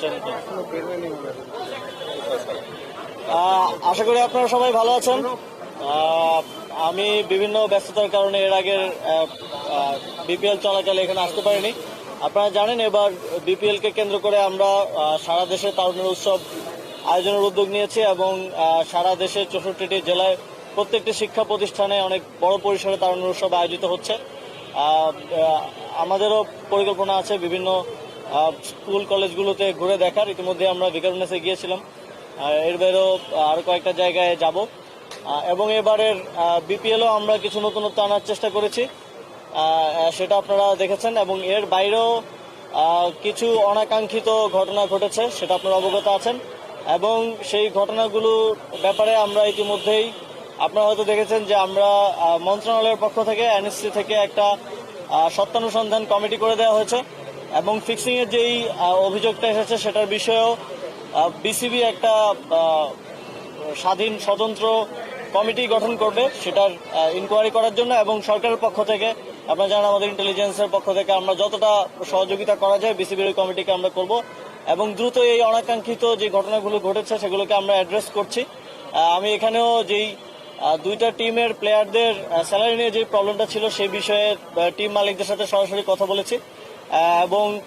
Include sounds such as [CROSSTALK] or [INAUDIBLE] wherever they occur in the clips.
চ্যানেলটা আশা করি আপনারা সবাই ভালো আছেন। আমি বিভিন্ন ব্যস্ততার কারণে এর আগের বিপিএল চলাকালে এখানে আসতে পারিনি। আপনারা জানেন, এবার বিপিএল কে কেন্দ্র করে আমরা সারা দেশে তারুণের উৎসব আয়োজনের উদ্যোগ নিয়েছি এবং সারা দেশের চৌষট্টিটি জেলায় প্রত্যেকটি শিক্ষা প্রতিষ্ঠানে অনেক বড় পরিসরে তারুণের উৎসব আয়োজিত হচ্ছে। আমাদেরও পরিকল্পনা আছে বিভিন্ন স্কুল, কলেজগুলোতে ঘুরে দেখার। ইতিমধ্যে আমরা ভিকারুনেসে গিয়েছিলাম। এর বাইরেও আরও কয়েকটা জায়গায় যাব। এবং এবারের বিপিএলও আমরা কিছু নতুনত্ব আনার চেষ্টা করেছি। সেটা আপনারা দেখেছেন এবং এর বাইরেও কিছু অনাকাঙ্ক্ষিত ঘটনা ঘটেছে, সেটা আপনারা অবগত আছেন। এবং সেই ঘটনাগুলোর ব্যাপারে আমরা ইতিমধ্যেই, আপনারা হয়তো দেখেছেন যে আমরা মন্ত্রণালয়ের পক্ষ থেকে এনএসসি থেকে একটা সত্যানুসন্ধান কমিটি করে দেওয়া হয়েছে। এবং ফিক্সিং এর যেই অভিযোগটা এসেছে সেটার বিষয়েও বিসিবি একটা স্বাধীন স্বতন্ত্র কমিটি গঠন করবে সেটার ইনকোয়ারি করার জন্য এবং সরকারের পক্ষ থেকে, আপনারা জানেন আমাদের ইন্টেলিজেন্সের পক্ষ থেকে আমরা যতটা সহযোগিতা করা যায় বিসিবির কমিটিকে আমরা করব। এবং দ্রুত এই অনাকাঙ্ক্ষিত যে ঘটনাগুলো ঘটেছে সেগুলোকে আমরা অ্যাড্রেস করছি। আমি এখানেও যেই দুইটা টিমের প্লেয়ারদের স্যালারি নিয়ে যে প্রবলেমটা ছিল সেই বিষয়ে টিম মালিকদের সাথে সরাসরি কথা বলেছি। এবং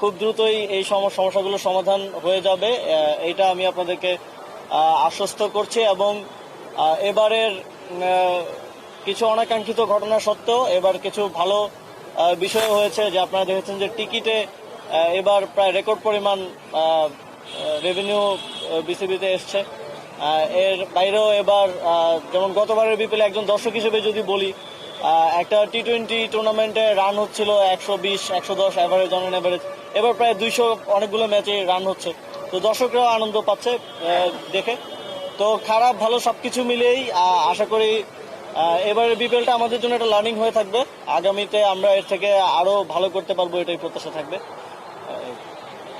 খুব দ্রুতই এই সম- সমস্যাগুলো সমাধান হয়ে যাবে। এইটা আমি আপনাদেরকে আশ্বস্ত করছি এবং এবারের কিছু অনাকাঙ্ক্ষিত ঘটনা সত্ত্বেও এবার কিছু ভালো বিষয় হয়েছে যে আপনারা দেখেছেন যে টিকিটে এবার প্রায় রেকর্ড পরিমাণ রেভিনিউ বিসিবিতে এসছে। এর বাইরেও এবার যেমন গতবারের বিপিএল একজন দর্শক হিসেবে যদি বলি একটা টি টোয়েন্টি টুর্নামেন্টে রান হচ্ছিল একশো বিশ একশো দশ অ্যাভারেজ অন অ্যাভারেজ এবার প্রায় দুইশো অনেকগুলো ম্যাচে রান হচ্ছে। তো দর্শকরাও আনন্দ পাচ্ছে দেখে। তো খারাপ ভালো সবকিছু মিলেই আহ, আশা করি এবারের বিপিএলটা আমাদের জন্য একটা লার্নিং হয়ে থাকবে। আগামীতে আমরা এর থেকে আরও ভালো করতে পারব এটাই প্রত্যাশা থাকবে।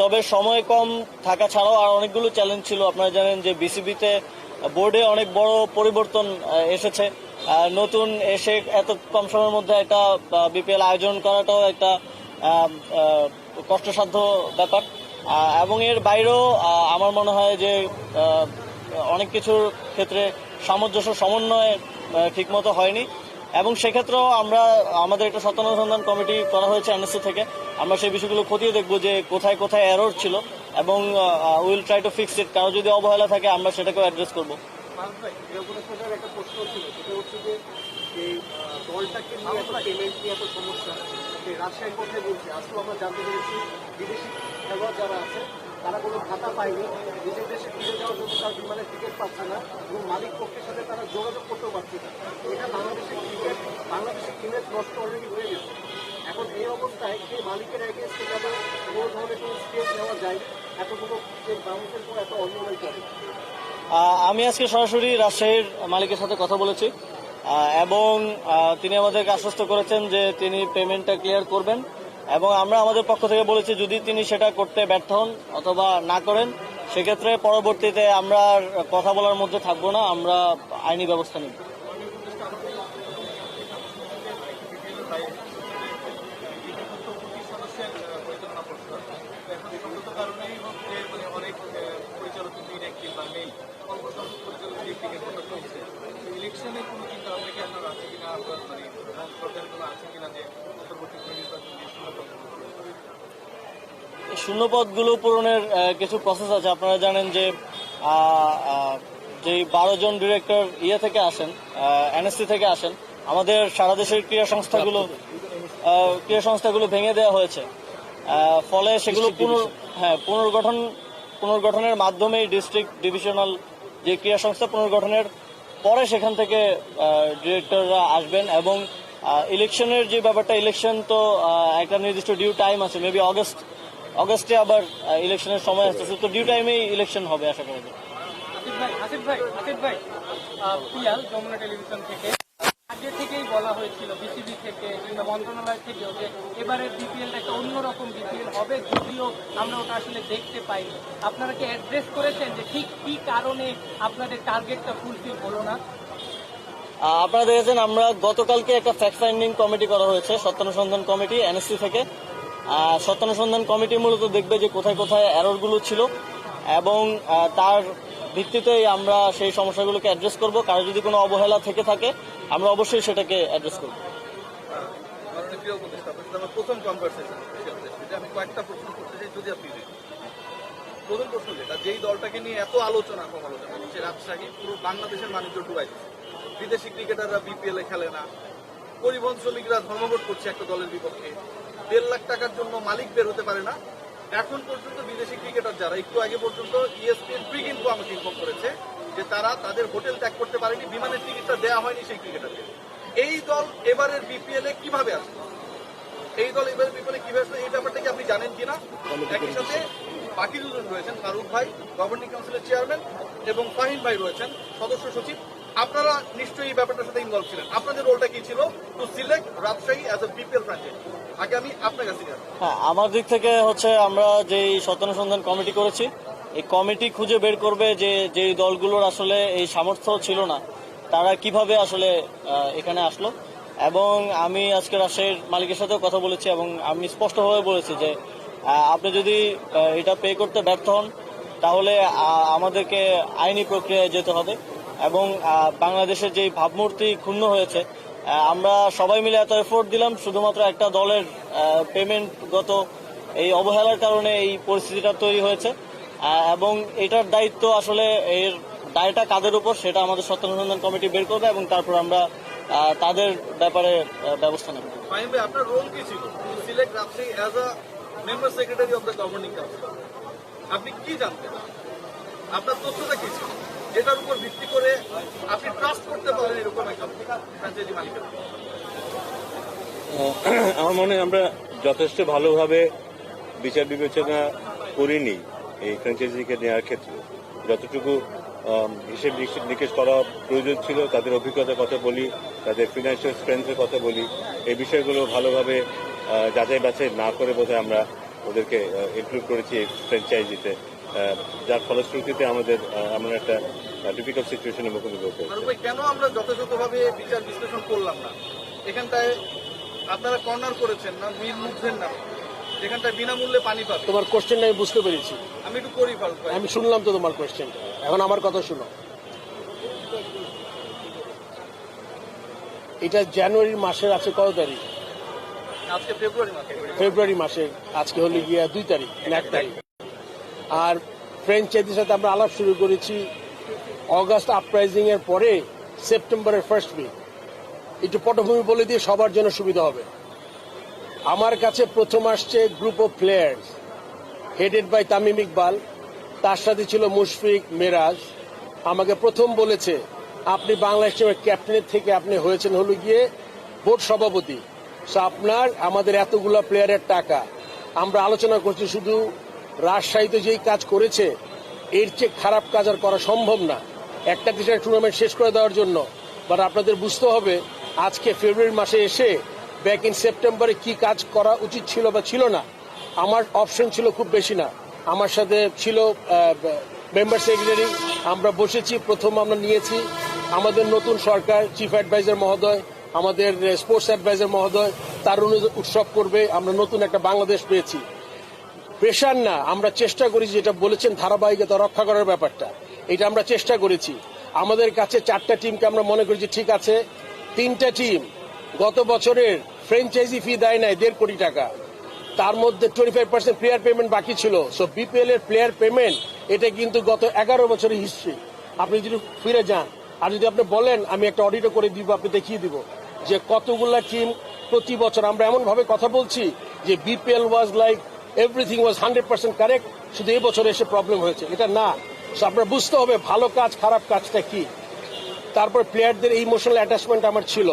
তবে সময় কম থাকা ছাড়াও আর অনেকগুলো চ্যালেঞ্জ ছিল। আপনারা জানেন যে বিসিবিতে বোর্ডে অনেক বড় পরিবর্তন এসেছে। নতুন এসে এত কম সময়ের মধ্যে একটা বিপিএল আয়োজন করাটাও একটা কষ্টসাধ্য ব্যাপার। এবং এর বাইরেও আমার মনে হয় যে অনেক কিছুর ক্ষেত্রে সামঞ্জস্য সমন্বয় ঠিকমতো হয়নি। এবং সেক্ষেত্রেও আমরা, আমাদের একটা সত্যানুসন্ধান কমিটি করা হয়েছে এনএসসি থেকে। আমরা সেই বিষয়গুলো খতিয়ে দেখব যে কোথায় কোথায় এরর ছিল এবং will try to fix it কারও যদি অবহেলা থাকে আমরা সেটাকেও অ্যাড্রেস করব। একটা প্রশ্ন ছিল। সেটা হচ্ছে যে এই আহ, দলটাকে নিয়ে এত পেমেন্ট নিয়ে এত সমস্যা। এই রাজশাহীর কথাই বলছি আসলে আমরা জানতে পেরেছি বিদেশি খেলোয়াড় যারা আছে তারা কোনো ভাতা পায়নি। নিজের দেশে ফিরে যাওয়ার জন্য তার বিমানের টিকিট পাচ্ছে না এবং মালিক পক্ষের সাথে তারা যোগাযোগ করতেও পারছে না। এটা বাংলাদেশের ক্রিকেট বাংলাদেশের ক্রিকেট নষ্ট অলরেডি হয়ে গেছে। এখন এই অবস্থায় সেই মালিকের যাতে কোনো ধরনের কোনো স্টেপ নেওয়া যায় মানুষের উপর এত অন্যায় করে। আমি আজকে সরাসরি রাজশাহীর মালিকের সাথে কথা বলেছি। এবং তিনি আমাদেরকে আশ্বস্ত করেছেন যে তিনি পেমেন্টটা ক্লিয়ার করবেন। এবং আমরা আমাদের পক্ষ থেকে বলেছি, যদি তিনি সেটা করতে ব্যর্থ হন অথবা না করেন, সেক্ষেত্রে পরবর্তীতে আমরা কথা বলার মধ্যে থাকব না, আমরা আইনি ব্যবস্থা নিব সদস্যের পরিচালনা পরিষদ এখন এই সমস্ত কারণেই হচ্ছে মানে অনেক আহ, আছে কিনা যে অন্তর্বর্তী নির্বাচন দিয়ে শূন্যপদ শূন্যপদগুলো পূরণের কিছু প্রসেস আছে। আপনারা জানেন যে যে বারো জন ডিরেক্টর ইয়ে থেকে আসেন এনএসসি থেকে আসেন আমাদের সারা দেশের ক্রীড়া সংস্থাগুলো ক্রীড়া সংস্থাগুলো ভেঙে দেওয়া হয়েছে। ফলে সেগুলো পুনর হ্যাঁ পুনর্গঠন পুনর্গঠনের মাধ্যমেই ডিস্ট্রিক্ট ডিভিশনাল যে ক্রীড়া সংস্থা পুনর্গঠনের পরে সেখান থেকে ডিরেক্টররা আসবেন এবং ইলেকশনের যে ব্যাপারটা ইলেকশন তো একটা নির্দিষ্ট ডিউ টাইম আছে মেবি অগস্ট অগস্টে আবার ইলেকশনের সময় আসতেছে তো ডিউ টাইমেই ইলেকশন হবে আশা করা যায়। ভাই আসিফ ভাই আসিফ ভাই আহ, পিয়াল যমুনা টেলিভিশন থেকে। আগে থেকেই বলা হয়েছিল বিসিবি থেকে কিংবা মন্ত্রণালয় থেকেও যে এবারের বিপিএলটা একটা অন্যরকম বিপিএল হবে যদিও আমরা ওটা আসলে দেখতে পাইনি। আপনারা কি অ্যাড্রেস করেছেন যে ঠিক কি কারণে আপনাদের টার্গেটটা ফুলফিল হলো না? আপনারা দেখেছেন আমরা গতকালকে একটা ফ্যাক্ট ফাইন্ডিং কমিটি করা হয়েছে সত্যানুসন্ধান কমিটি এনএসসি থেকে। সত্যানুসন্ধান কমিটি মূলত দেখবে যে কোথায় কোথায় এররগুলো ছিল এবং তার ভিত্তিতেই আমরা সেই সমস্যাগুলোকে অ্যাড্রেস করব। কারও যদি কোনো অবহেলা থেকে থাকে, আমরা অবশ্যই সেটাকে অ্যাড্রেস করব। প্রথম আমি কয়েকটা প্রশ্ন করতে চাই প্রথম প্রশ্ন যেটা, যেই দলটাকে নিয়ে এত আলোচনা হচ্ছে রাজশাহী পুরো বাংলাদেশের বিদেশি ক্রিকেটাররা বিপিএল খেলে না। পরিবহন শ্রমিকরা ধর্মঘট করছে একটা দলের বিপক্ষে। দেড় লাখ টাকার জন্য মালিক বের হতে পারে না। এখন পর্যন্ত বিদেশি ক্রিকেটার যারা, একটু আগে পর্যন্ত E ইএসপিএন প্রি কিন্তু আমাকে ইনফর্ম করেছে যে তারা তাদের হোটেল ত্যাগ করতে পারেনি, বিমানের টিকিটটা দেওয়া হয়নি সেই ক্রিকেটারকে। এই দল এবারের বিপিএল এ কীভাবে আসবে? এই দল এবারে বিপলে কীভাবে আসবে? এই ব্যাপারটা কি আপনি জানেন কিনা একই সাথে বাকি দুজন রয়েছেন, ফারুক ভাই গভর্নিং কাউন্সিলের চেয়ারম্যান এবং ফাহিম ভাই রয়েছেন, সদস্য সচিব। আপনারা নিশ্চয়ই এই ব্যাপারটার সাথে ইনভলভ ছিলেন। আপনাদের রোলটা কি ছিল? To select Rajshahi as a BPL franchise আগে আমি আপনার কাছে হ্যাঁ আমার দিক থেকে হচ্ছে আমরা যেই সত্যানুসন্ধান কমিটি করেছি, এই কমিটি খুঁজে বের করবে যে যেই দলগুলোর আসলে এই সামর্থ্য ছিল না, তারা কীভাবে আসলে এখানে আসলো। এবং আমি আজকে রাজশাহীর মালিকের সাথেও কথা বলেছি এবং আমি স্পষ্টভাবে বলেছি যে আপনি যদি এটা পে করতে ব্যর্থ হন, তাহলে আমাদেরকে আইনি প্রক্রিয়ায় যেতে হবে। এবং বাংলাদেশের যেই ভাবমূর্তি ক্ষুণ্ণ হয়েছে আমরা সবাই মিলে এত এফোর্ট দিলাম, শুধুমাত্র একটা দলের পেমেন্টগত এই অবহেলার কারণে এই পরিস্থিতিটা তৈরি হয়েছে। এবং এটার দায়িত্ব আসলে এর দায়টা কাদের উপর, সেটা আমাদের সত্যানুসন্ধান কমিটি বের করবে এবং তারপর আমরা তাদের ব্যাপারে ব্যবস্থা নেব। আপনি কি জানতেন? আপনার তথ্যটা কি ছিল? যেটার উপর ভিত্তি করে আপনি ট্রাস্ট করতে পারেন এরকম আমার মনে হয় আমরা যথেষ্ট ভালোভাবে বিচার বিবেচনা করিনি এই ফ্র্যাঞ্চাইজিকে নেওয়ার ক্ষেত্রে। যতটুকু হিসেব নিকেশ- করা প্রয়োজন ছিল, তাদের অভিজ্ঞতার কথা বলি, তাদের ফিনান্সিয়াল স্ট্রেংথের কথা বলি, এই বিষয়গুলো ভালোভাবে যাচাই বাছাই না করে বোধহয় আমরা ওদেরকে ইনক্লুড করেছি ফ্র্যাঞ্চাইজিতে যার ফলশ্রুতিতে আমাদের আমরা একটা ডিফিকাল্ট সিচুয়েশনের মুখোমুখি হতে। কেন আমরা যথাযথভাবে বিচার বিশ্লেষণ করলাম না? এখানটায় আপনারা কর্নার করেছেন না মিল মুখছেন না যেখানটায় বিনামূল্যে পানি পাবে তোমার কোশ্চেনটা আমি বুঝতে পেরেছি। আমি একটু করি আমি শুনলাম তো তোমার কোশ্চেন এখন আমার কথা শুনো। এটা জানুয়ারি মাসের আছে কত তারিখ? আজকে ফেব্রুয়ারি মাসে। ফেব্রুয়ারি মাসের আজকে হলে গিয়া দুই তারিখ না এক তারিখ। আর ফ্রেঞ্চাইজির সাথে আমরা আলাপ শুরু করেছি। অগাস্ট আপরাইজিং এর পরে সেপ্টেম্বরের ফার্স্ট উইক একটু পটভূমি বলে দিয়ে সবার জন্য সুবিধা হবে। আমার কাছে প্রথম আসছে group of players headed by Tamim Iqbal তার সাথে ছিল মুশফিক মেরাজ। আমাকে প্রথম বলেছে, আপনি বাংলাদেশ টিমের ক্যাপ্টেনের থেকে আপনি হয়েছেন হলো গিয়ে বোর্ড সভাপতি। সো আপনার, আমাদের এতগুলো প্লেয়ারের টাকা। আমরা আলোচনা করছি শুধু রাজশাহীতে যেই কাজ করেছে, এর চেয়ে খারাপ কাজ আর করা সম্ভব না। একটা দেশের টুর্নামেন্ট শেষ করে দেওয়ার জন্য। বাট আপনাদের বুঝতে হবে, আজকে ফেব্রুয়ারি মাসে এসে ব্যাক ইন সেপ্টেম্বরে কি কাজ করা উচিত ছিল বা ছিল না, আমার অপশন ছিল খুব বেশি না। আমার সাথে ছিল মেম্বার সেক্রেটারি আমরা বসেছি, প্রথম আমরা নিয়েছি। আমাদের নতুন সরকার চিফ অ্যাডভাইজার মহোদয়, আমাদের স্পোর্টস অ্যাডভাইজার মহোদয়, তার অনুযায়ী উৎসব করবে, আমরা নতুন একটা বাংলাদেশ পেয়েছি। প্রেশার না, আমরা চেষ্টা করেছি যেটা বলেছেন ধারাবাহিকতা রক্ষা করার ব্যাপারটা। এটা আমরা চেষ্টা করেছি। আমাদের কাছে চারটা টিমকে আমরা মনে করেছি ঠিক আছে। তিনটা টিম গত বছরের ফ্র্যাঞ্চাইজি ফি দেয় নাই দেড় কোটি টাকা। তার মধ্যে twenty five percent player payment বাকি ছিল। সো বিপিএল এর প্লেয়ার পেমেন্ট এটা কিন্তু গত এগারো বছরের হিস্ট্রি আপনি যদি ফিরে যান, আর যদি আপনি বলেন, আমি একটা অডিটও করে দিব, আপনি দেখিয়ে দিব যে কতগুলা টিম প্রতি বছর আমরা এমনভাবে কথা বলছি যে BPL was like everything was hundred percent correct শুধু এই বছর এসে প্রবলেম হয়েছে। এটা না। আপনার বুঝতে হবে, ভালো কাজ, খারাপ কাজটা কি? তারপর প্লেয়ারদের এই ইমোশনাল অ্যাটাচমেন্ট আমার ছিল।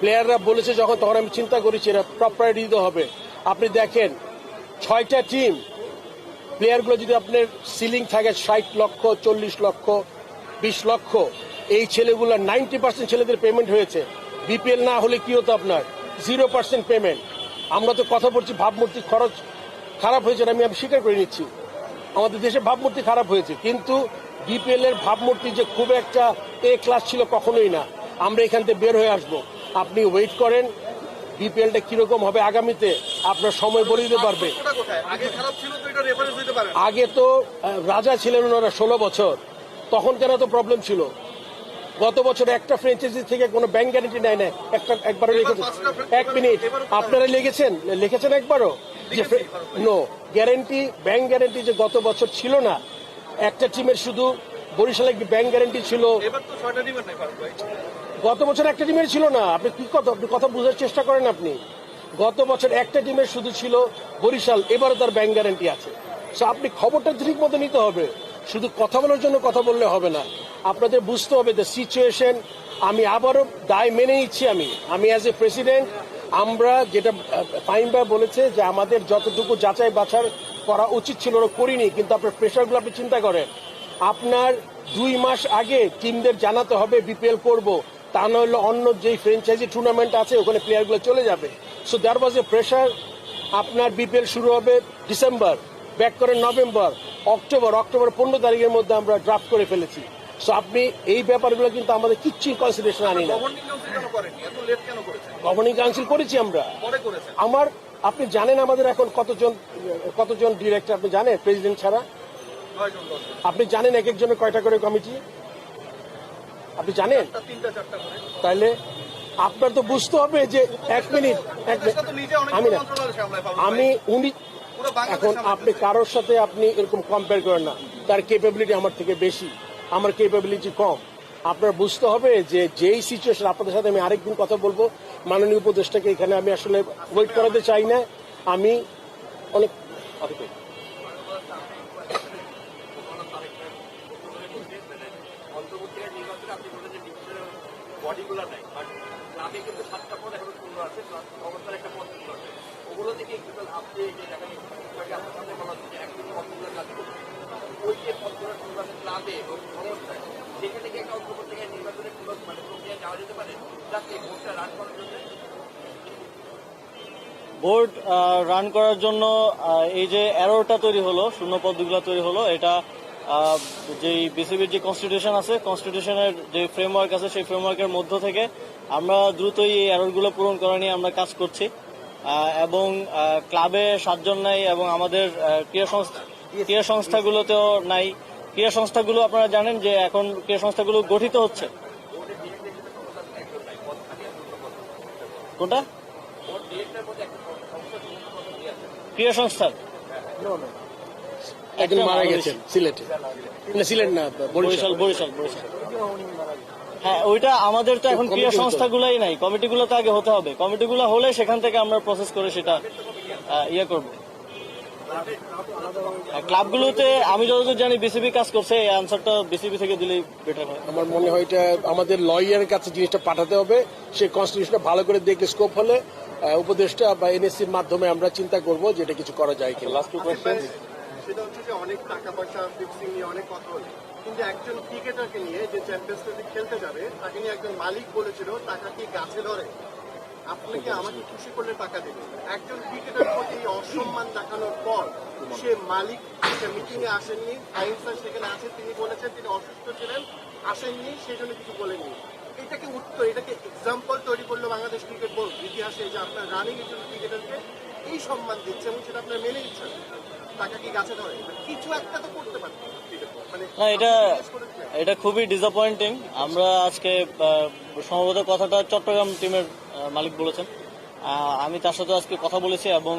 প্লেয়াররা বলেছে যখন, তখন আমি চিন্তা করেছি এটা টপ প্রায়োরিটি দিতে হবে। আপনি দেখেন, ছয়টা টিম প্লেয়ারগুলো যদি আপনার সিলিং থাকে ষাট লক্ষ, চল্লিশ লক্ষ, বিশ লক্ষ, এই ছেলেগুলো নাইনটি পার্সেন্ট ছেলেদের পেমেন্ট হয়েছে। বিপিএল না হলে কি হতো আপনার? জিরো পার্সেন্ট পেমেন্ট আমরা তো কথা বলছি, ভাবমূর্তি খরচ খারাপ হয়েছে আমি আমি স্বীকার করে নিচ্ছি। আমাদের দেশে ভাবমূর্তি খারাপ হয়েছে কিন্তু বিপিএল এর ভাবমূর্তি যে খুব একটা এ ক্লাস ছিল কখনোই না। আমরা এখান থেকে বের হয়ে আসব। আপনি ওয়েট করেন বিপিএলটা কীরকম হবে আগামীতে আপনার সময় বলে দিতে পারবে। আগে তো রাজা ছিলেন ওনারা ষোলো বছর তখন কেন তো প্রবলেম ছিল? গত বছর একটা ফ্র্যাঞ্চাইজি থেকে কোনো ব্যাংক গ্যারান্টি নেয় না একটা একবারও লিখেছেন এক মিনিট আপনারা লিখেছেন? লিখেছেন একবারও? যে নো গ্যারান্টি ব্যাংক গ্যারেন্টি যে গত বছর ছিল না একটা টিমের শুধু বরিশালে ব্যাংক গ্যারেন্টি ছিল। গত বছর একটা টিমের ছিল না। আপনি কি কথা আপনি কথা বোঝার চেষ্টা করেন আপনি? গত বছর একটা টিমের শুধু ছিল বরিশাল এবারও তার ব্যাংক গ্যারান্টি আছে। সো আপনি খবরটা ঠিক মতো নিতে হবে। শুধু কথা বলার জন্য কথা বললে হবে না। আপনাদের বুঝতে হবে দ্য সিচুয়েশন আমি আবারও দায় মেনে নিচ্ছি আমি। আমি অ্যাজ এ প্রেসিডেন্ট আমরা যেটা ফাইনবা বলেছে যে আমাদের যতটুকু যাচাই বাছার করা উচিত ছিল, ওরা করিনি, কিন্তু আপনার প্রেশারগুলো আপনি চিন্তা করেন। আপনার দুই মাস আগে টিমদের জানাতে হবে বিপিএল করব, তা নইলে অন্য যেই ফ্র্যাঞ্চাইজি টুর্নামেন্ট আছে, ওখানে প্লেয়ারগুলো চলে যাবে। So there was a pressure আপনার বিপিএল শুরু হবে ডিসেম্বর ব্যাক করে নভেম্বর অক্টোবর অক্টোবর পনেরো তারিখের মধ্যে আমরা ড্রাফট করে ফেলেছি। সো আপনি এই ব্যাপারগুলো কিন্তু আমাদের কিচ্ছুই কনসিডারেশন আনি না। গভর্নিং কাউন্সিল করেছি আমরা। আমার আপনি জানেন আমাদের এখন কতজন কতজন ডিরেক্টর আপনি জানেন? প্রেসিডেন্ট ছাড়া? আপনি জানেন এক একজনের কয়টা করে কমিটি আপনি জানেন? তা তিনটা চারটা করে। তাহলে আপনার তো বুঝতে হবে যে এক মিনিট এক আমি না। আমি উনি এখন আপনি কারোর সাথে আপনি এরকম কম্পেয়ার করেন না। তার ক্যাপাবিলিটি আমার থেকে বেশি। আমার ক্যাপাবিলিটি কম। আপনার বুঝতে হবে যে যেই সিচুয়েশন আপনাদের সাথে আমি আরেকদিন কথা বলব। মাননীয় উপদেষ্টাকে এখানে আমি আসলে ওয়েট করাতে চাই না। আমি অনেক ওগুলো থেকে আপনি দেখেন একদিন করছে। ওই যে শূন্য ক্লাবে একটা অন্তর্বর্তীকালীন নির্বাচনের মানে প্রক্রিয়া যাওয়া যেতে পারে, যাতে ভোটটা রান করার জন্য রান করার জন্য এই যে অ্যারোটা তৈরি হলো, শূন্য পদগুলো তৈরি হলো, এটা যেই বিসিবির যে কনস্টিটিউশন আছে কনস্টিটিউশনের যে ফ্রেমওয়ার্ক আছে, সেই ফ্রেমওয়ার্কের মধ্য থেকে আমরা দ্রুতই এই অ্যারোগুলো পূরণ করা নিয়ে আমরা কাজ করছি। এবং ক্লাবে সাতজন নাই এবং আমাদের ক্রীড়া সংস্থা ক্রীড়া সংস্থাগুলোতেও নাই। ক্রীড়া সংস্থাগুলো আপনারা জানেন যে এখন ক্রীড়া সংস্থাগুলো গঠিত হচ্ছে। কোনটা? ক্রীড়া সংস্থার একজন মারা গেছেন সিলেটে। না সিলেট না বরিশাল। বরিশাল বরিশাল হ্যাঁ ওইটা আমাদের তো এখন হতে সংস্থাগুলাই নাই। কমিটিগুলো তো আগে হতে হবে। কমিটিগুলো হলে সেখান থেকে আমরা প্রসেস করে সেটা ইয়ে করব। ক্লাবগুলোতে আমি যতদূর জানি বিসিবি কাজ করছে এই আনসারটা বিসিবি থেকে দিলেই বেটার হয়। আমার মনে হয় এটা আমাদের লয়ারের কাছে জিনিসটা পাঠাতে হবে। সেই কনস্টিটিউশনটা ভালো করে দেখে স্কোপ হলে উপদেষ্টা বা এনএসসির মাধ্যমে আমরা চিন্তা করব যে এটা কিছু করা যায় কিনা। লাস্ট টু সেটা হচ্ছে যে অনেক টাকা পয়সা ফিক্সিং নিয়ে অনেক কথা হলো কিন্তু একজন ক্রিকেটারকে নিয়ে যে চ্যাম্পিয়ন্স ট্রফি খেলতে যাবে তাকে নিয়ে একজন মালিক বলেছিল টাকা কি গাছে ধরে? আপনাকে আমাকে খুশি করলে টাকা দেবে। একজন ক্রিকেটার প্রতি অসম্মান দেখানোর পর সে মালিক মিটিং এ আসেননি স্যার সেখানে আছেন তিনি বলেছেন তিনি অসুস্থ ছিলেন আসেননি সেই জন্য কিছু বলেননি। এটাকে উত্তর এটাকে এক্সাম্পল তৈরি করল বাংলাদেশ ক্রিকেট বোর্ড ইতিহাসে যে আপনার রানিং একজন ক্রিকেটারকে এই সম্মান দিচ্ছে এবং সেটা আপনার মেনে নিচ্ছেন টাকা কি গাছে ধরে? কিছু একটা তো করতে পারতেন মানে না এটা। এটা খুবই ডিসঅ্যাপয়েন্টিং আমরা আজকে সম্ভবত কথাটা চট্টগ্রাম টিমের মালিক বলেছেন। আমি তার সাথে আজকে কথা বলেছি এবং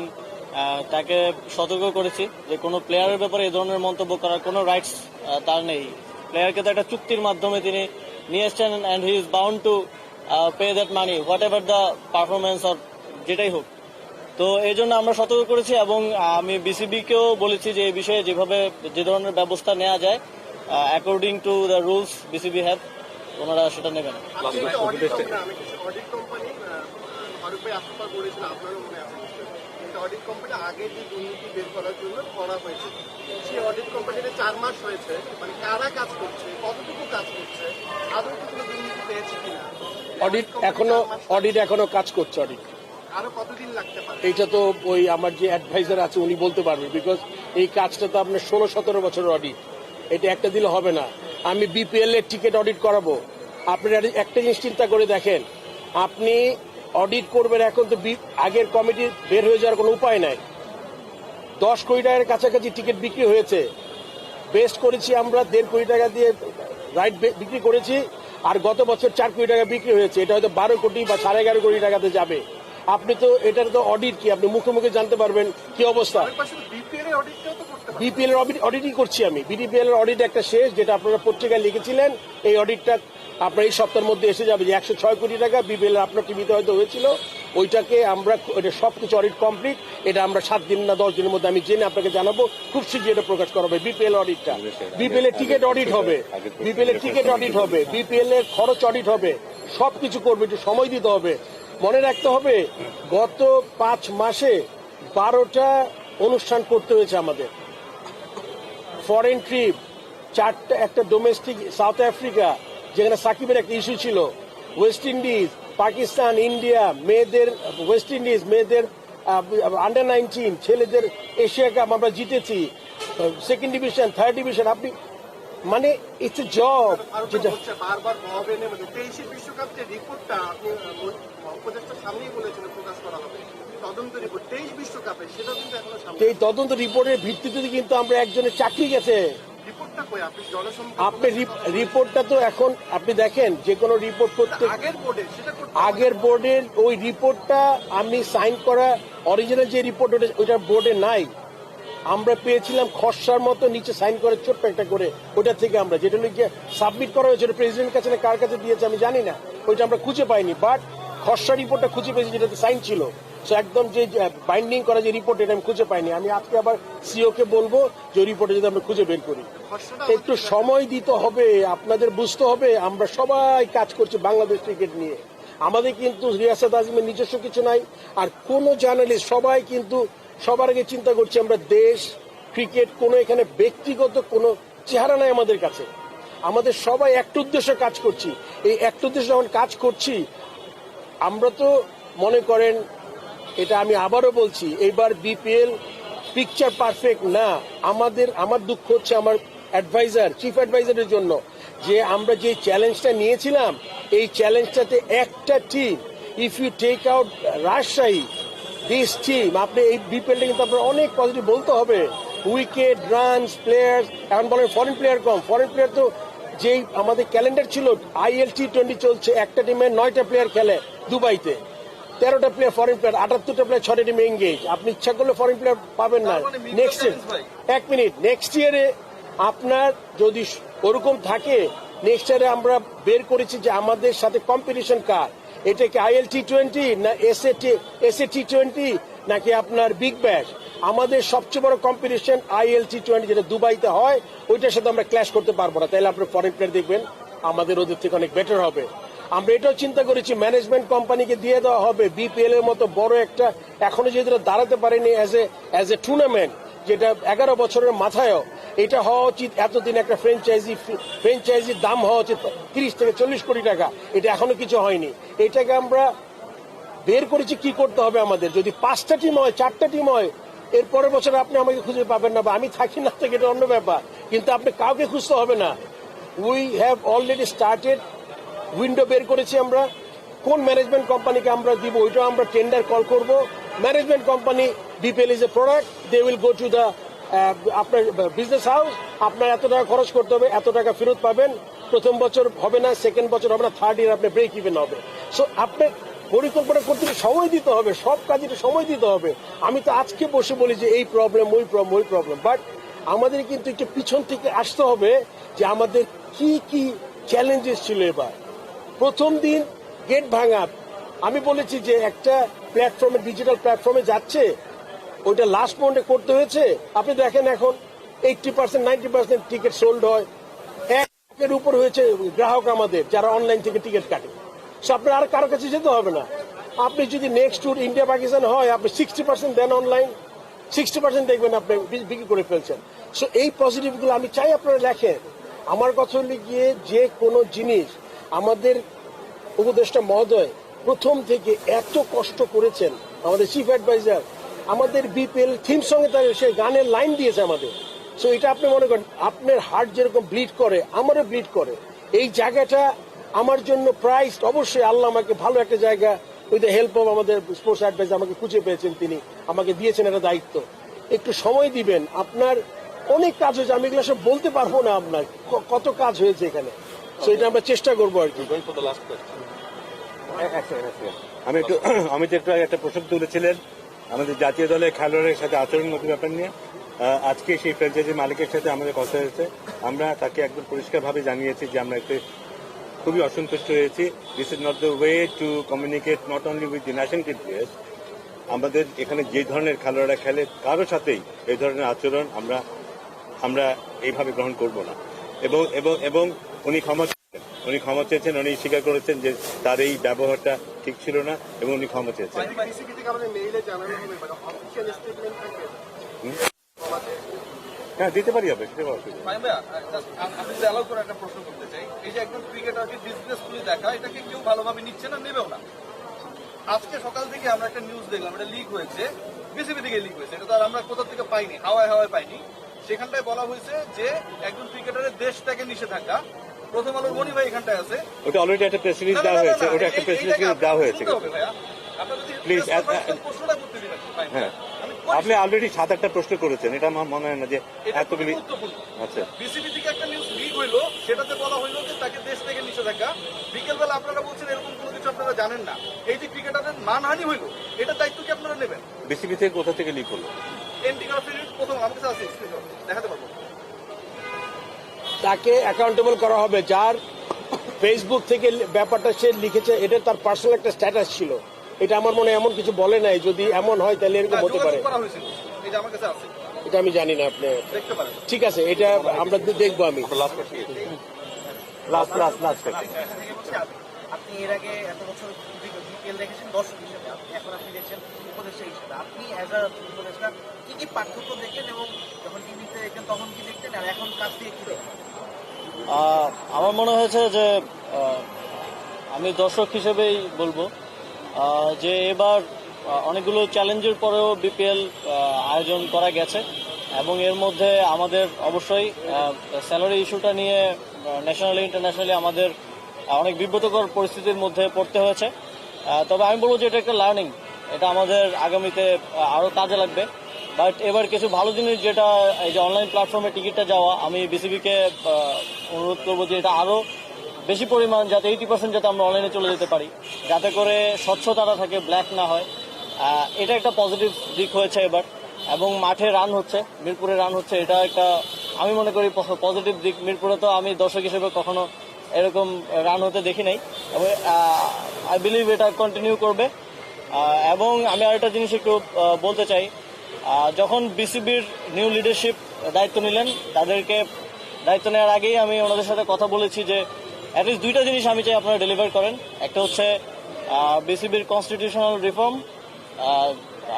তাকে সতর্ক করেছি যে কোনো প্লেয়ারের ব্যাপারে এই ধরনের মন্তব্য করার কোনো রাইটস তার নেই। প্লেয়ারকে তো একটা চুক্তির মাধ্যমে তিনি নিয়ে এসছেন and he is bound to pay that money whatever the performance or যেটাই হোক। তো এই জন্য আমরা সতর্ক করেছি এবং আমি বিসিবিকেও বলেছি যে এই বিষয়ে যেভাবে যে ধরনের ব্যবস্থা নেওয়া যায় according to the rules BCB have ওনারা সেটা নেবেন। এখনও অডিট কাজ করছে অডিট এইটা তো ওই আমার যে অ্যাডভাইজার আছে, উনি বলতে পারবে বিকজ এই কাজটা তো আপনার ষোলো সতেরো বছরের অডিট এটা একটা দিলে হবে না। আমি বিপিএল এর টিকিট অডিট করাবো। আপনার একটা জিনিস চিন্তা করে দেখেন, আপনি অডিট করবেন এখন তো আগের কমিটি বের হয়ে যাওয়ার কোনো উপায় নাই। দশ কোটি টাকার কাছাকাছি টিকিট বিক্রি হয়েছে। বেস্ট করেছি আমরা দেড় কোটি টাকা দিয়ে রাইট বিক্রি করেছি, আর গত বছর চার কোটি টাকা বিক্রি হয়েছে। এটা হয়তো বারো কোটি বা সাড়ে এগারো কোটি টাকাতে যাবে। আপনি তো এটার তো অডিট কি? আপনি মুখে মুখে জানতে পারবেন কি অবস্থা। বিপিএল এর বিপিএল অডিটই করছি আমি। বিডিপিএল এর অডিট একটা শেষ যেটা আপনারা পত্রিকায় লিখেছিলেন। এই অডিটটা আপনার এই সপ্তাহের মধ্যে এসে যাবে যে একশো ছয় কোটি টাকা বিপিএল আপনার টিভিতে হয়তো হয়েছিল। ওইটাকে আমরা এটা সব কিছু অডিট কমপ্লিট এটা আমরা সাত দিন না দশ দিনের মধ্যে আমি জেনে আপনাকে জানাব। খুব শীঘ্রই এটা প্রকাশ করা হবে বিপিএল অডিটটা বিপিএল এর টিকিট অডিট হবে। বিপিএল এর টিকিট অডিট হবে। বিপিএল এর খরচ অডিট হবে। সব কিছু করবে একটু সময় দিতে হবে। মনে রাখতে হবে গত পাঁচ মাসে বারোটা অনুষ্ঠান করতে হয়েছে আমাদের। ফরেন ট্রিপ চারটা একটা ডোমেস্টিক সাউথ আফ্রিকা যেখানে সাকিবের একটা ইস্যু ছিল। ওয়েস্ট ইন্ডিজ পাকিস্তান ইন্ডিয়া মেয়েদের ওয়েস্ট ইন্ডিজ মেয়েদের আন্ডার নাইনটিন ছেলেদের এশিয়া কাপ আমরা জিতেছি। সেকেন্ড ডিভিশন থার্ড ডিভিশন আপনি মানে ইটস এ জব যেটা বারবার হবে না তেইশের বিশ্বকাপ যে রিপোর্টটা আপনি উপদেষ্টার সামনেই বলেছিলেন প্রকাশ করা হবে। তদন্ত রিপোর্ট তেইশ বিশ্বকাপে সেটাও কিন্তু এখনও সামনে এই তদন্ত রিপোর্টের ভিত্তিতে কিন্তু আমরা একজনের চাকরি গেছে। রিপোর্টটা কই? আপনি জনসম্পদ আপনি রিপোর্টটা তো এখন আপনি দেখেন যে কোনো রিপোর্ট করতে আগের বোর্ডে সেটা আগের বোর্ডের ওই রিপোর্টটা আমি সাইন করা অরিজিনাল যে রিপোর্ট ওইটা বোর্ডে নাই। আমরা পেয়েছিলাম খসড়ার মতো নিচে সাইন করে ছোট্ট একটা করে। ওটা থেকে আমরা যেটা লিখে সাবমিট করা হয়েছে প্রেসিডেন্ট কাছে না কার কাছে দিয়েছে আমি জানি না। ওইটা আমরা খুঁজে পাইনি বাট খসড়া রিপোর্টটা খুঁজে পেয়েছি যেটাতে সাইন ছিল। সো একদম যে বাইন্ডিং করা যে রিপোর্ট এটা আমি খুঁজে পাইনি। আমি আজকে আবার সিও কে বলব যে রিপোর্টে যদি আমরা খুঁজে বের করি। একটু সময় দিতে হবে আপনাদের বুঝতে হবে আমরা সবাই কাজ করছি বাংলাদেশ ক্রিকেট নিয়ে। আমাদের কিন্তু রিয়াসাত আজমের নিজস্ব কিছু নাই আর কোন জার্নালিস্ট সবাই কিন্তু সবার আগে চিন্তা করছি আমরা দেশ ক্রিকেট কোনো এখানে ব্যক্তিগত কোনো চেহারা নাই আমাদের কাছে। আমাদের সবাই একটা উদ্দেশ্যে কাজ করছি। এই একটা উদ্দেশ্যে যখন কাজ করছি আমরা তো মনে করেন, এটা আমি আবারও বলছি, এইবার বিপিএল পিকচার পারফেক্ট না। আমাদের, আমার দুঃখ হচ্ছে আমার অ্যাডভাইজার চিফ অ্যাডভাইজারের জন্য যে আমরা যে চ্যালেঞ্জটা নিয়েছিলাম, এই চ্যালেঞ্জটাতে একটা team if you take out Rajshahi this team আপনি এই বিপিএলটা কিন্তু আপনার অনেক পজিটিভ বলতে হবে। উইকেট রানস প্লেয়ার্স এখন বলেন ফরেন প্লেয়ার কম ফরেন প্লেয়ার তো যেই আমাদের ক্যালেন্ডার ছিল আইএল টি টোয়েন্টি চলছে একটা টিমে নয়টা প্লেয়ার খেলে দুবাইতে। তেরোটা প্লেয়ার ফরেন প্লেয়ার আটাত্তরটা প্লেয়ার ছটা টিমে এঙ্গেজ আপনি ইচ্ছা করলে ফরেন প্লেয়ার পাবেন না। নেক্সট ইয়ার এক মিনিট নেক্সট ইয়ারে আপনার যদি ওরকম থাকে নেক্সট ইয়ারে আমরা বের করেছি যে আমাদের সাথে কম্পিটিশন কার? এটা কি আইএল টি টোয়েন্টি না S A T S A T twenty নাকি আপনার বিগ ব্যাশ আমাদের সবচেয়ে বড় কম্পিটিশন আইএল টি টোয়েন্টি যেটা দুবাইতে হয়, ওইটার সাথে আমরা ক্ল্যাশ করতে পারব না। তাহলে আপনি ফরেন প্লেয়ার দেখবেন, আমাদের ওদের থেকে অনেক বেটার হবে। আমরা এটাও চিন্তা করেছি ম্যানেজমেন্ট কোম্পানিকে দিয়ে দেওয়া হবে। বিপিএল এর মতো বড় একটা, এখনও যেহেতু দাঁড়াতে পারেনি as a as a tournament যেটা এগারো বছরের মাথায়ও, এটা হওয়া উচিত। এতদিন একটা ফ্র্যাঞ্চাইজি ফ্র্যাঞ্চাইজির দাম হওয়া উচিত, তিরিশ থেকে চল্লিশ কোটি টাকা। এটা এখনও কিছু হয়নি। এটাকে আমরা বের করেছি, কি করতে হবে আমাদের? যদি পাঁচটা টিম হয়, চারটা টিম হয় এর পরের বছর আপনি আমাকে খুঁজে পাবেন না বা আমি থাকি না থেকে এটা অন্য ব্যাপার। কিন্তু আপনি কাউকে খুঁজতে হবে না। We have already started window বের করেছি আমরা। কোন ম্যানেজমেন্ট কোম্পানিকে আমরা দিব, ওইটাও আমরা টেন্ডার কল করব। Management company BPL is a product they will go to the আপনার বিজনেস হাউস আপনার এত টাকা খরচ করতে হবে, এত টাকা ফেরত পাবেন। প্রথম বছর হবে না সেকেন্ড বছর হবে না থার্ড ইয়ার আপনার ব্রেক ইভেন হবে। সো আপনি পরিকল্পনা করতে সময় দিতে হবে, সব কাজে সময় দিতে হবে। আমি তো আজকে বসে বলি যে এই প্রবলেম ওই প্রবলেম ওই প্রবলেম বাট আমাদের কিন্তু একটু পিছন থেকে আসতে হবে যে আমাদের কি কি চ্যালেঞ্জেস ছিল এবার। প্রথম দিন গেট ভাঙা। আমি বলেছি যে একটা প্ল্যাটফর্মে ডিজিটাল প্ল্যাটফর্মে যাচ্ছে, ওইটা লাস্ট মোমেন্টে করতে হয়েছে। আপনি দেখেন এখন eighty percent ninety percent ticket sold হয়। একের উপর হয়েছে গ্রাহক আমাদের, যারা অনলাইন থেকে টিকিট কাটে। সো আপনার আর কারও কাছে যেতে হবে না। আপনি যদি নেক্সট ট্যুর ইন্ডিয়া পাকিস্তান হয়, আপনি সিক্সটি পার্সেন্ট দেন অনলাইন সিক্সটি পার্সেন্ট দেখবেন আপনি বিক্রি করে ফেলছেন। সো এই পজিটিভগুলো আমি চাই আপনারা লেখেন আমার কথা হলে গিয়ে যে কোনো জিনিস আমাদের উপদেষ্টা মহোদয় প্রথম থেকে এত কষ্ট করেছেন, আমাদের চিফ অ্যাডভাইজার আমাদের বিপিএল থিম সঙ্গে তার সে গানের লাইন দিয়েছে আমাদের। সো এটা আপনি মনে করেন, আপনার হার্ট যেরকম ব্লিড করে, আমারও ব্লিড করে। এই জায়গাটা আমার জন্য প্রাইস অবশ্যই আল্লাহ আমাকে ভালো একটা জায়গা উইথ দ্য হেল্প অফ আমাদের স্পোর্টস অ্যাডভাইজার আমাকে খুঁজে পেয়েছেন তিনি। আমাকে দিয়েছেন একটা দায়িত্ব। একটু সময় দিবেন। আপনার অনেক কাজ হয়েছে আমি এগুলো সব বলতে পারব না আপনার। ক- কত কাজ হয়েছে এখানে? সো এটা আমরা চেষ্টা করব আর কি। আমি একটু [CLEARS THROAT] আমি তো একটু একটা প্রশ্ন তুলেছিলেন। আমাদের জাতীয় দলের খেলোয়াড়ের সাথে আচরণ আচরণগত ব্যাপার নিয়ে? আজকে সেই ফ্র্যাঞ্চাইজি মালিকের সাথে আমাদের কথা হয়েছে। আমরা তাকে একদম পরিষ্কারভাবে জানিয়েছি যে আমরা একটু খুবই অসন্তুষ্ট হয়েছি। This is not the way to communicate not only with the national players আমাদের এখানে যে ধরনের খেলোয়াড়রা খেলে কারও সাথেই এই ধরনের আচরণ আমরা আমরা এইভাবে গ্রহণ করব না। এবং এবং এবং উনি ক্ষমা চেয়েছেন। উনি ক্ষমা চেয়েছেন উনি স্বীকার করেছেন যে তার এই ব্যবহারটা ঠিক ছিল না এবং উনি ক্ষমা চেয়েছেন। হ্যাঁ দিতে পারি হবে পারি অসুবিধা আমি যদি অ্যালাউ করে একটা প্রশ্ন করতে চাই। এই যে একজন ক্রিকেটারকে ডিসগ্রেসফুলি দেখা এটাকে কেউ ভালোভাবে নিচ্ছে না নেবেও না? আজকে সকাল থেকে আমরা একটা নিউজ দেখলাম এটা লিক হয়েছে বিসিবি থেকে লিক হয়েছে এটা তো আর আমরা কোথা থেকে পাইনি হাওয়ায় হাওয়ায় পাইনি। সেখানটায় বলা হয়েছে যে একজন ক্রিকেটারের দেশ থেকে নিষেধাজ্ঞা। প্রথম আলোর মনি ভাই এখানটায় আছে। ওটা অলরেডি একটা প্রেস রিলিজ দেওয়া হয়েছে ওটা একটা প্রেস রিলিজ দেওয়া হয়েছে conference প্রশ্নটা করতে দিবেন, হ্যাঁ। আপনি অলরেডি সাত আটটা প্রশ্ন করেছেন এটা আমার মনে হয় না যে এতগুলি আচ্ছা। বিসিবি থেকে একটা নিউজ লিক হইল সেটাতে বলা হইল যে তাকে দেশ থেকে নিষেধাজ্ঞা। বিকেলবেলা আপনারা বলছেন এরকম কোনো কিছু আপনারা জানেন না। এই যে ক্রিকেটারের মানহানি হইল এটা দায়িত্ব কি আপনারা নেবেন? বিসিবি থেকে কোথা থেকে লিক হলো? গ্রাফির প্রথম আমার কাছে আছে দেখাতে পারব। তাকে অ্যাকাউন্টেবল করা হবে যার ফেসবুক থেকে ব্যাপারটা সে লিখেছে এটা তার পার্সোনাল একটা স্ট্যাটাস ছিল। এটা আমার মনে এমন কিছু বলে নাই যদি এমন হয় তাহলে এরকম না, হতে পারে। এটা আমি জানি না আপনি। ঠিক আছে এটা আমরা দেখব আমি। লাস্ট লাস্ট লাস্ট আপনি এর আগে এত বছর বিপিএল দেখেছেন দর্শক হিসেবে। এখন আপনি দেখছেন উপদেষ্টা হিসেবে। আপনি অ্যাজ আ উপদেষ্টা কি কি পার্থক্য দেখেন এবং যখন টিভিতে দেখেন তখন কি দেখতেন? আর এখন কাছ থেকে কি দেখেন আহ, আমার মনে হয়েছে যে আমি দর্শক হিসেবেই বলব। যে এবার অনেকগুলো চ্যালেঞ্জের পরেও বিপিএল আয়োজন করা গেছে। এবং এর মধ্যে আমাদের অবশ্যই স্যালারি ইস্যুটা নিয়ে ন্যাশনালি ইন্টারন্যাশনালি আমাদের অনেক বিব্রতকর পরিস্থিতির মধ্যে পড়তে হয়েছে। তবে আমি বলব যে এটা একটা লার্নিং এটা আমাদের আগামীতে আরও কাজে লাগবে। বাট এবার কিছু ভালো জিনিস যেটা, এই যে অনলাইন প্ল্যাটফর্মে টিকিটটা যাওয়া, আমি বিসিবিকে অনুরোধ করব যে এটা আরও বেশি পরিমাণ যাতে এইটি পার্সেন্ট যাতে আমরা অনলাইনে চলে যেতে পারি। যাতে করে স্বচ্ছতাটা থাকে ব্ল্যাক না হয়। এটা একটা পজিটিভ দিক হয়েছে এবার। এবং মাঠে রান হচ্ছে, মিরপুরে রান হচ্ছে, এটা একটা আমি মনে করি পজিটিভ দিক। মিরপুরে তো আমি দর্শক হিসেবে কখনো এরকম রান হতে দেখি নাই। আই বিলিভ এটা কন্টিনিউ করবে। এবং আমি আরেকটা জিনিস একটু বলতে চাই। যখন বিসিবির নিউ লিডারশিপ দায়িত্ব নিলেন, তাদেরকে দায়িত্ব নেওয়ার আগেই আমি ওনাদের সাথে কথা বলেছি যে অ্যাটলিস্ট দুইটা জিনিস আমি চাই আপনারা ডেলিভার করেন। একটা হচ্ছে বিসিবির কনস্টিটিউশনাল রিফর্ম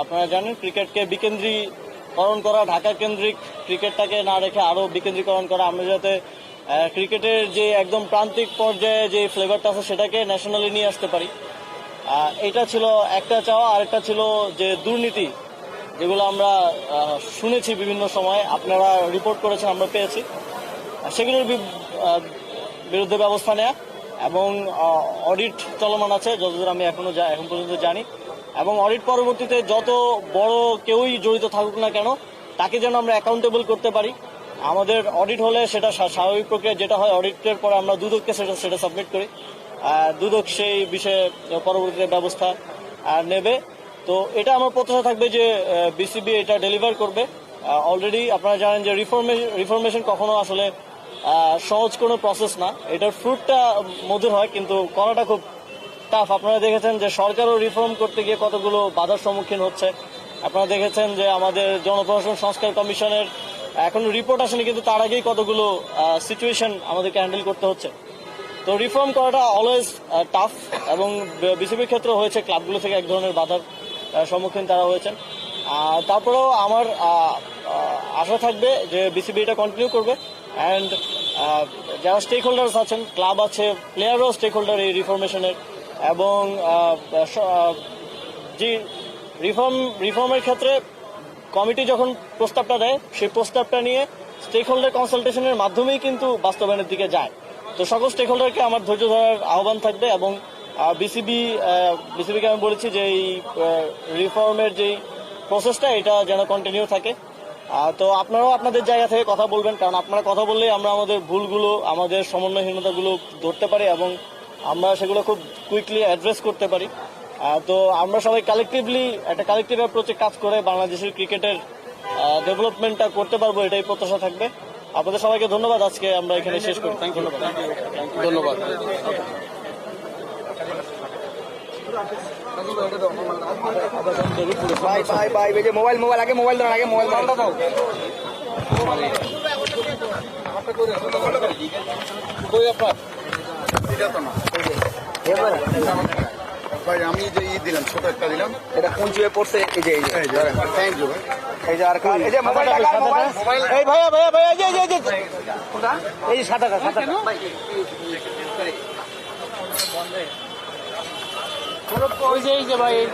আপনারা জানেন ক্রিকেটকে বিকেন্দ্রীকরণ করা ঢাকা কেন্দ্রিক ক্রিকেটটাকে না রেখে আরও বিকেন্দ্রীকরণ করা, আমরা যাতে ক্রিকেটের যে একদম প্রান্তিক পর্যায়ে যে ফ্লেভারটা আছে সেটাকে ন্যাশনালি নিয়ে আসতে পারি। এটা ছিল একটা চাওয়া। আরেকটা ছিল যে দুর্নীতি, যেগুলো আমরা শুনেছি বিভিন্ন সময়। আপনারা রিপোর্ট করেছেন, আমরা পেয়েছি। সেগুলোর বিরুদ্ধে ব্যবস্থা নেওয়া এবং অডিট চলমান আছে, যতদূর আমি এখনও এখন পর্যন্ত জানি। এবং অডিট পরবর্তীতে যত বড় কেউই জড়িত থাকুক না কেন, তাকে যেন আমরা অ্যাকাউন্টেবল করতে পারি। আমাদের অডিট হলে সেটা স্বা- স্বাভাবিক প্রক্রিয়া যেটা হয় অডিটের পরে আমরা দুদককে সেটা সেটা সাবমিট করি। দুদক সেই বিষয়ে পরবর্তীতে ব্যবস্থা নেবে। তো এটা আমার প্রত্যাশা থাকবে যে বিসিবি এটা ডেলিভার করবে। অলরেডি আপনারা জানেন যে রিফরমেশন রিফরমেশন কখনো আসলে সহজ কোনো প্রসেস না। এটার ফ্রুটটা মধুর হয়, কিন্তু করাটা খুব টাফ আপনারা দেখেছেন যে সরকারও রিফর্ম করতে গিয়ে কতগুলো বাধার সম্মুখীন হচ্ছে। আপনারা দেখেছেন যে আমাদের জনপ্রশাসন সংস্কার কমিশনের এখনও রিপোর্ট আসেনি, কিন্তু তার আগেই কতগুলো সিচুয়েশন আমাদেরকে হ্যান্ডেল করতে হচ্ছে। তো রিফর্ম করাটা অলওয়েজ টাফ এবং বিসিবির ক্ষেত্রে হয়েছে। ক্লাবগুলো থেকে এক ধরনের বাধার সম্মুখীন তারা হয়েছেন। তারপরেও আমার আশা থাকবে যে বিসিবি এটা কন্টিনিউ করবে। অ্যান্ড যারা স্টেক হোল্ডার্স আছেন ক্লাব আছে প্লেয়ারও স্টেক হোল্ডার এই রিফর্মেশনের এবং স- আহ, যে রিফর্ম রিফর্মের ক্ষেত্রে কমিটি যখন প্রস্তাবটা দেয় সেই প্রস্তাবটা নিয়ে স্টেক হোল্ডার কনসালটেশনের মাধ্যমেই কিন্তু বাস্তবায়নের দিকে যায়। তো সকল স্টেক হোল্ডারকে আমার ধৈর্য ধরার আহ্বান থাকবে এবং বিসিবি বিসিবিকে আমি বলেছি যে এই রিফর্মের যেই প্রসেসটা এটা যেন কন্টিনিউ থাকে। তো আপনারাও আপনাদের জায়গা থেকে কথা বলবেন কারণ আপনারা কথা বললেই আমরা আমাদের ভুলগুলো আমাদের সমন্বয়হীনতাগুলো ধরতে পারি এবং আমরা সেগুলো খুব কুইকলি অ্যাড্রেস করতে পারি। তো আমরা সবাই কালেকটিভলি একটা কালেকটিভ অ্যাপ্রোচে কাজ করে বাংলাদেশের ক্রিকেটের ডেভেলপমেন্টটা করতে পারব এটাই প্রত্যাশা থাকবে। আপনাদের সবাইকে ধন্যবাদ আজকে আমরা এখানে শেষ করি ধন্যবাদ। ধন্যবাদ ভাই ভাই ভাই এই যে মোবাইল মোবাইল আগে মোবাইল ধরেন আগে মোবাইল ধরেন দাও। ভাই আমি যে ই দিলাম ছোট একটা দিলাম। এটা কোন চুয়ে পড়ছে? এই যে এই যে। থ্যাংক ইউ ভাই। এই যে আর কার এই যে মোবাইল মোবাইল। এই ভাইয়া ভাইয়া ভাইয়া এই যে যে, ওই যে এই যে ভাই এই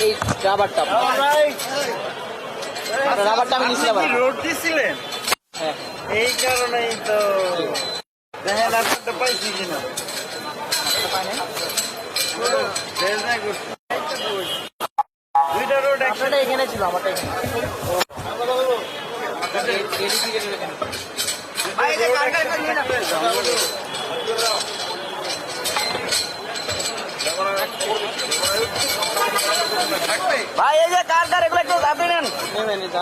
এই রাবারটা। রাবারটা আমি নিছিলাম রোড দিছিলেন? এই কারণেই তো দেখেন পাইছি কিনা? দুইটা রোড আপনারটা এখানে ছিল আমারটা ভাই এই যে কার কার এগুলো একটু আপনি নেন নেবেন এই যা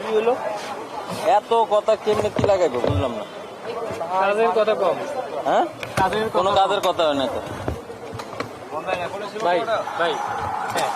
কি হলো এত কথা কেমনে কি লাগাইবো বুঝলাম না। কাজের কথা কম হ্যাঁ? কোনো কাজের কথা হয় না তো। ভাই ভাই হ্যাঁ।